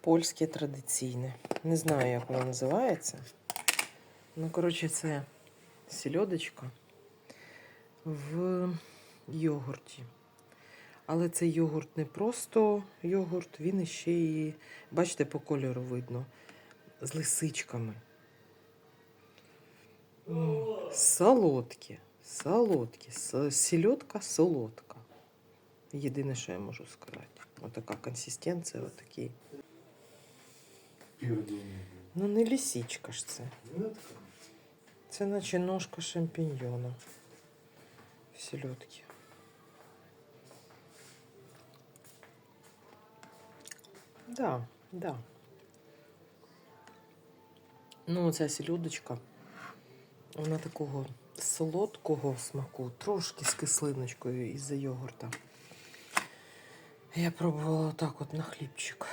польське традиційне. Не знаю, як воно називається. Ну, коротше, це сільодочка в йогурті. Але цей йогурт не просто йогурт, він іще і, бачите, по кольору видно, з лисичками. Солодкі, солодкі, сільодка солодка. Єдине, що я можу сказати. Отака консистенція, отакий. Ну, не лісічка ж це. Це наче ножка шампіньйона. В сільодці. Да, да. Ну, ця сільодочка, вона такого солодкого смаку, трошки з кислиночкою із-за йогурта. Я пробувала отак от на хлібчик.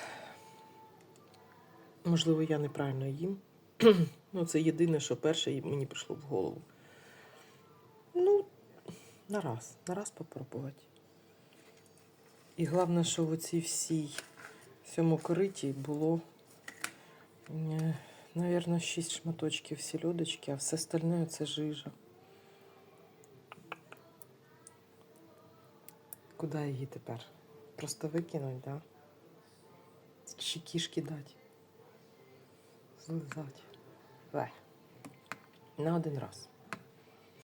Можливо, я неправильно їм. ну, це єдине, що перше мені прийшло в голову. Ну, на раз, на раз попробувати. І головне, що в оцій всій в цьому кориті було, е, навірно, 6 шматочків сільодочки, а все остальне це жижа. Куди її тепер? Просто викинуть, да? Чи кішки дати? Злизати. На один раз.